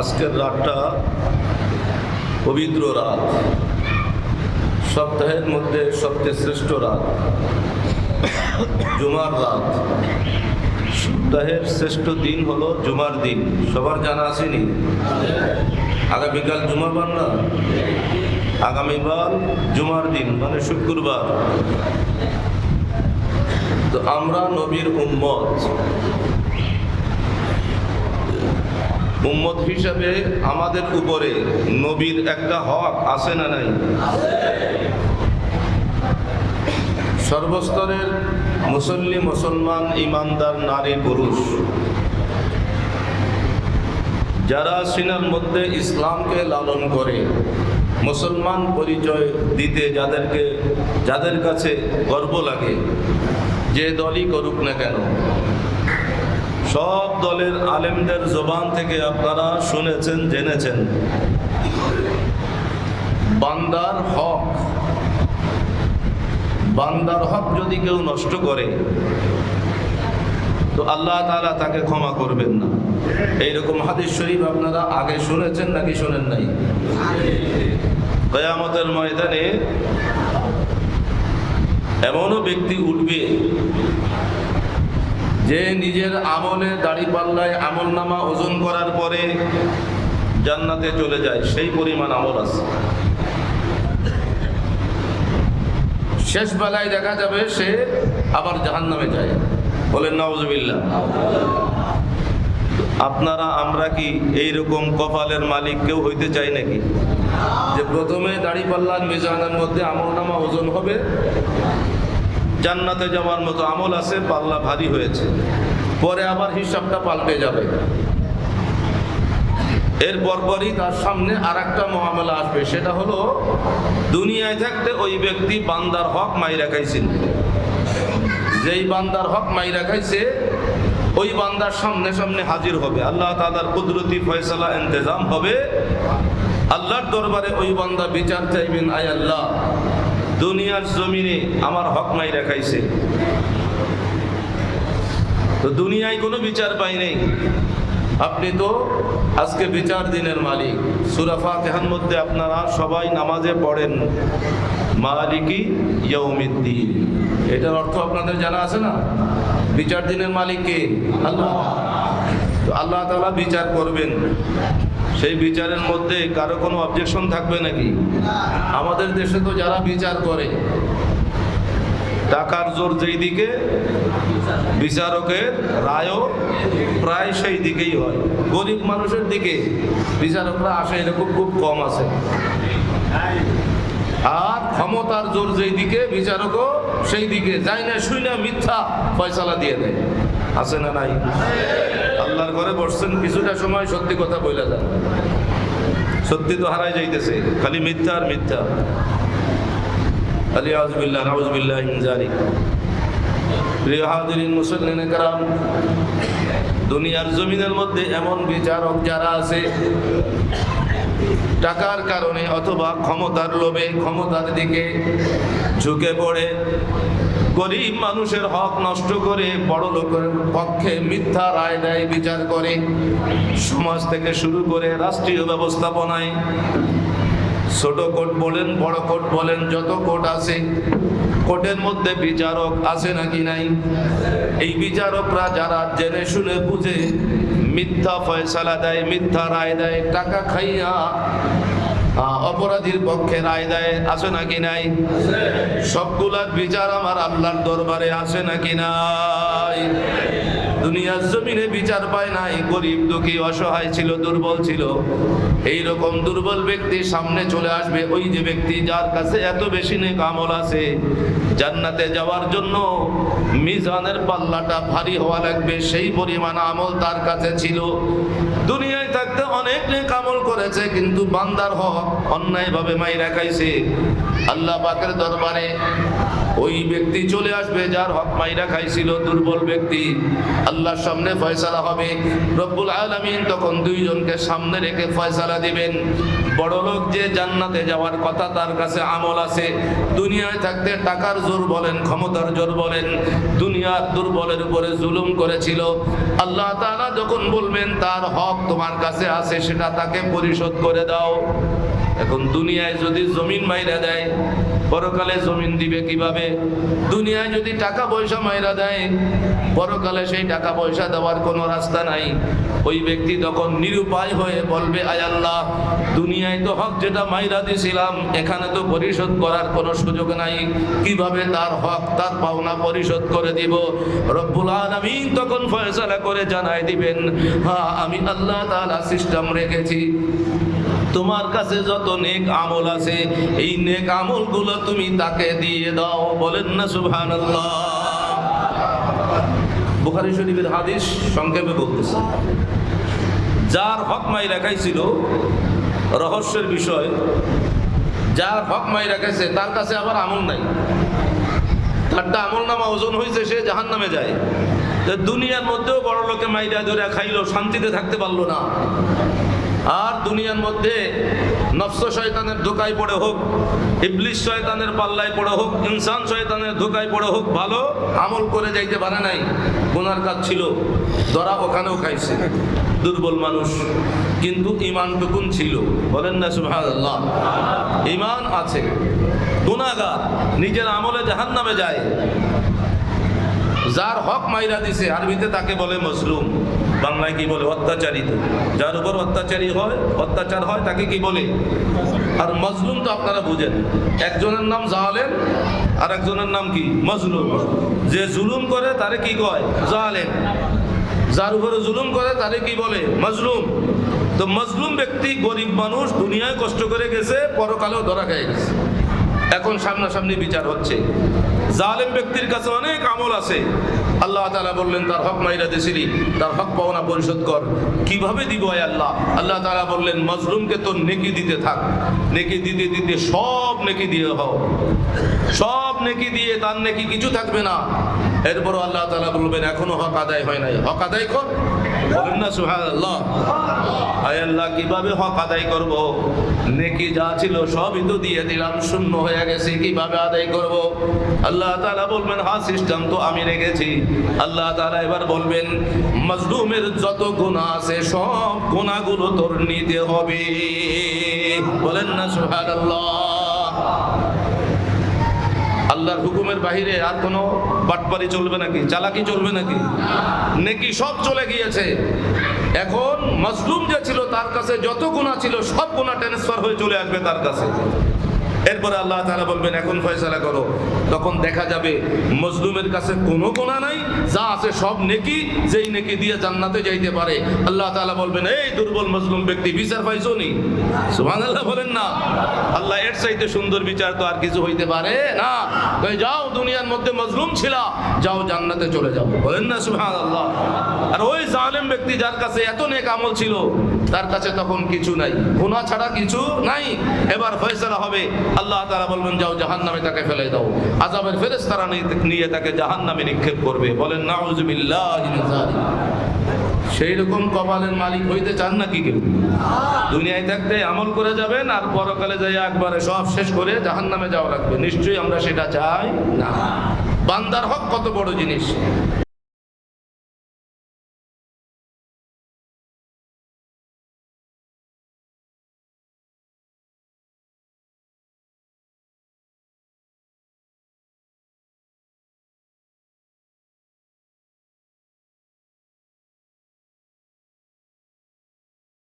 আজকের রাতটা পবিত্র রাত। সপ্তাহের মধ্যে সবচেয়ে শ্রেষ্ঠ রাত জুমার রাত। সপ্তাহের শ্রেষ্ঠ দিন হলো জুমার দিন। সবার জানা আসেনি আগামীকাল জুমাবার না? আগামীবার জুমার দিন মানে শুক্রবার। তো আমরা নবীর উম্মত। উম্মত হিসাবে আমাদের উপরে নবীর একটা হক আছে না নাই? সর্বস্তরের মুসল্লি, মুসলমান, ইমানদার, নারী, পুরুষ, যারা সিনার মধ্যে ইসলামকে লালন করে, মুসলমান পরিচয় দিতে যাদেরকে, যাদের কাছে গর্ব লাগে, যে দলই করুক না কেন সব দলের আলেমদের জবান থেকে আপনারা শুনেছেন, জেনেছেন। বান্দার হক বান্দার হক যদি কেউ নষ্ট করে, তো আল্লাহ তালা তাকে ক্ষমা করবেন না। এইরকম হাদিস শরীফ আপনারা আগে শুনেছেন নাকি শোনেন নাই? কয়ামতের ময়দানে এমনও ব্যক্তি উঠবে যে নিজের আমলে দাড়ি পাল্লায় আমল নামা ওজন করার পরে জান্নাতে চলে যায়, সেই পরিমাণ আমল আছে। শেষ বেলায় দেখা যাবে সে আবার জাহান্নামে যায়। বলেন নওয়াজবিল্লা আপনারা, আমরা কি এই রকম কপালের মালিক কেউ হইতে চাই নাকি? যে প্রথমে দাড়ি পাল্লার মিজানের মধ্যে আমল নামা ওজন হবে জান্নাতে যাওয়ার মতো আমল আছে, পাল্লা ভারী হয়েছে। পরে আবার হিসাবটা পাল্টে যাবে। এর পরপরই তার সামনে আর একটা মহামেলা আসবে, সেটা হলো, দুনিয়ায় থাকতে ওই ব্যক্তি বান্দার হক মাইরা খাইছিল যেই বান্দার হক মাইরা খাইছে, ওই বান্দার সামনে সামনে হাজির হবে। আল্লাহ তালার কুদরতি ফয়সালা, ইন্তজাম হবে। আল্লাহর দরবারে ওই বান্দা বিচার চাইবেন, আয় আল্লাহ। দুনিয়ার জমিনে আমার হক মাইরা খাইছে তো দুনিয়ায় কোনো বিচার পাই নেই। আপনি তো আজকে বিচার দিনের মালিক। সুরাফা তেহার মধ্যে আপনারা সবাই নামাজে পড়েন। মালিকি ইয়ৌমিদ্দিন এটার অর্থ আপনাদের জানা আছে না? বিচার দিনের মালিক কে? আল্লাহ। তো আল্লাহ তাআলা বিচার করবেন। সেই বিচারের মধ্যে কারও কোনো অবজেকশন থাকবে নাকি? আমাদের দেশে তো যারা বিচার করে, টাকার জোর যেই দিকে, বিচারকের রায়ও প্রায় সেই দিকেই হয়। গরিব মানুষের দিকে বিচারকরা আসে, এরকম খুব কম আছে। আর ক্ষমতার জোর যেই দিকে, বিচারকও সেই দিকে। যাই না শুই না মিথ্যা ফয়সালা দিয়ে দেয়। আছে না নাই? আল্লাহর ঘরে বসছেন, কিছুটা সময় সত্যি কথা বইলা যান। সত্যি তো হারাই যাইতেছে, খালি মিথ্যা আর মিথ্যা। আলী আজবিল্লাহ নাউজবিল্লাহ জারি প্রিয় হাজিরিন মুসলিন কারাম, দুনিয়ার জমিনের মধ্যে এমন বিচারক যারা আছে, টাকার কারণে অথবা ক্ষমতার লোভে ক্ষমতার দিকে ঝুঁকে পড়ে গরিব মানুষের হক নষ্ট করে বড় লোকের পক্ষে মিথ্যা রায় দেয়, বিচার করে। সমাজ থেকে শুরু করে রাষ্ট্রীয় ব্যবস্থাপনায়। ছোট কোর্ট বলেন, বড় কোর্ট বলেন, যত কোর্ট আছে, কোর্টের মধ্যে বিচারক আছে নাকি নাই? এই বিচারকরা যারা জেনে শুনে বুঝে, মিথ্যা ফয়সালা দেয়, মিথ্যা রায় দেয়, টাকা খাইয়া অপরাধীর পক্ষে রায় দেয়, আছে নাকি নাই? সবগুলার বিচার আমার আল্লাহর দরবারে আছে নাকি নাই? দুনিয়ার জমিনে বিচার পায় নাই, গরিব দুঃখী, অসহায় ছিল, দুর্বল ছিল। এই রকম দুর্বল ব্যক্তি সামনে চলে আসবে, ওই যে ব্যক্তি যার কাছে এত বেশি নেক আমল আছে, জান্নাতে যাওয়ার জন্য মিজানের পাল্লাটা ভারী হওয়া লাগবে, সেই পরিমাণ আমল তার কাছে ছিল। দুনিয়ায় থাকতে অনেক নেক আমল করেছে, কিন্তু বান্দার হক অন্যায়ভাবে মাইরা খাইছে। আল্লাহ পাকের দরবারে ওই ব্যক্তি চলে আসবে, যার হক মাইরা খাইছিল দুর্বল ব্যক্তি। আল্লাহর সামনে ফয়সালা হবে। রব্বুল আলামিন তখন দুইজনকে সামনে রেখে ফয়সালা দিবেন। বড় লোক যে জান্নাতে যাওয়ার কথা, তার কাছে আমল আছে। দুনিয়ায় থাকতে টাকার জোর বলেন, ক্ষমতার জোর বলেন। দুনিয়ার দুর্বলের উপরে জুলুম করেছিল। আল্লাহ তাআলা যখন বলবেন, তার হক তোমার কাছে আছে, সেটা তাকে পরিশোধ করে দাও। এখন দুনিয়ায় যদি জমিন মাইরা দেয় পরকালে জমিন দিবে কীভাবে? দুনিয়ায় যদি টাকা পয়সা মাইরা দেয়, পরকালে সেই টাকা পয়সা দেওয়ার কোনো রাস্তা নাই। ওই ব্যক্তি তখন নিরুপায় হয়ে বলবে, আয় আল্লাহ, দুনিয়ায় তো হক যেটা মাইরা দিছিলাম, এখানে তো পরিশোধ করার কোনো সুযোগ নাই। কীভাবে তার হক, তার পাওনা পরিশোধ করে দিব? রব্বুল আলামিন তখন ফয়সালা করে জানাই দিবেন হ্যাঁ আমি আল্লাহ তাআলা সিস্টেম রেখেছি। তোমার কাছে যত নেক আমল আছে, এই নেক আমলগুলো তুমি তাকে দিয়ে দাও। বলেন না, সুবহানাল্লাহ। বুখারী শরীফের হাদিস সংক্ষেপে বলতেছে, যার হক মাই রহস্যের বিষয়, যার হক মাই রাখাইছে তার কাছে আবার আমল নাই। তারটা আমল নামা ওজন হয়েছে সে জাহান নামে যায় দুনিয়ার মধ্যেও বড় লোকে মাইরা ধরে খাইলো, শান্তিতে থাকতে পারল না। আর দুনিয়ার মধ্যে নফস শয়তানের ধোকায় পড়ে হোক ইবলিশ শয়তানের পাল্লায় পড়ে হোক, ইনসান শয়তানের ধোকায় পড়ে হোক, ভালো আমল করে যাইতে পারে নাই, গুনার কাজ ছিল, ধরা ওখানেও খাইছে, দুর্বল মানুষ। কিন্তু ইমানটুকুন ছিল, বলেন না সুবহানাল্লাহ ইমান আছে, গুনাহগার নিজের আমলে জাহান নামে যায়, যার হক মাইরা দিছে, আরবিতে তাকে বলে মজলুম। বাংলায় কি বলে অত্যাচারিত? যার উপর অত্যাচারী হয়, অত্যাচার হয় তাকে কি বলে? আর মজলুম তো আপনারা বুঝেন। একজনের নাম জালেম, আর একজনের নাম কি? মজলুম। যে জুলুম করে তারে কি কয়? জালেম। যার উপরে জুলুম করে তারে কি বলে? মজলুম। তো মজলুম ব্যক্তি গরিব মানুষ, দুনিয়ায় কষ্ট করে গেছে, পরকালেও ধরা খেয়ে গেছে। এখন সামনাসামনি বিচার হচ্ছে। জালেম ব্যক্তির কাছে অনেক আমল আছে। আল্লাহ তালা বললেন, তার হক মাইরা দিছিলি, তার হক পাওনা পরিশোধ কর। কীভাবে দিব আয় আল্লাহ? আল্লাহ তালা বললেন, মজলুমকে তোর নেকি দিতে থাক। নেকি দিতে দিতে সব নেকি দিয়ে হও। সব নেকি দিয়ে তার নেকি কিছু থাকবে না। এরপরও আল্লাহ তালা বলবেন, এখনও হক আদায় হয় নাই। হক আদায় কর। বলেন না, সুবহানাল্লাহ। আয় আল্লাহ, কীভাবে হক আদায় করব? নেকি যা ছিল সবই তো দিয়ে দিলাম, শূন্য হয়ে গেছে, কীভাবে আদায় করব? আল্লাহ তালা বলবেন হা সিস্টেম তো আমি রেখেছি। আল্লাহ তাআলা এবার বলবেন, মজলুমের যত গুনাহ আছে, সব গুনাহগুলো তোর নিতে হবে। বলেন না, সুবহানাল্লাহ। আল্লাহর হুকুমের বাহিরে আর কোনো বাটপারি চলবে নাকি? চালাকি চলবে নাকি? নেকি সব চলে গিয়েছে। এখন মজলুম যে ছিল তার কাছে যত গুণা ছিল সব গুণা ট্রান্সফার হয়ে চলে আসবে তার কাছে। এরপরে আল্লাহ তাআলা বলবেন, এখন ফয়সালা করো। তখন দেখা যাবে মজলুমের কাছে কোনো গুণা নাই, যা আছে সব নেকি, যেই নেকি দিয়ে জান্নাতে যাইতে পারে। আল্লাহ তাআলা বলবেন, এই দুর্বল মজলুম ব্যক্তি বিচার পাইছো নি? সুবহানাল্লাহ বলেন না। আল্লাহ এর চাইতে সুন্দর বিচার তো আর কিছু হইতে পারে না। তো যাও, দুনিয়ার মধ্যে মজলুম ছিলা, যাও জান্নাতে চলে যাও। বলেন না সুহান আল্লাহ আর ওই জালেম ব্যক্তি যার কাছে এত নেক আমল ছিল তার কাছে তখন কিছু নাই। গুনাহ ছাড়া কিছু নাই। এবার ফয়সালা হবে। আল্লাহ তাআলা বলবেন, যাও জাহান্নামে তাকে ফেলে দাও। আযাবের ফেরেশতারা তারা নিয়ে তাকে জাহান্নামে নিক্ষেপ করবে। বলেন যালিক। সেই রকম কপালের মালিক হইতে চান নাকি কেউ? দুনিয়ায় থাকতে আমল করে যাবেন আর পরকালে যাই একবারে সব শেষ করে জাহান্নামে যাওয়া লাগবে। নিশ্চয়ই আমরা সেটা চাই না। বান্দার হক কত বড় জিনিস।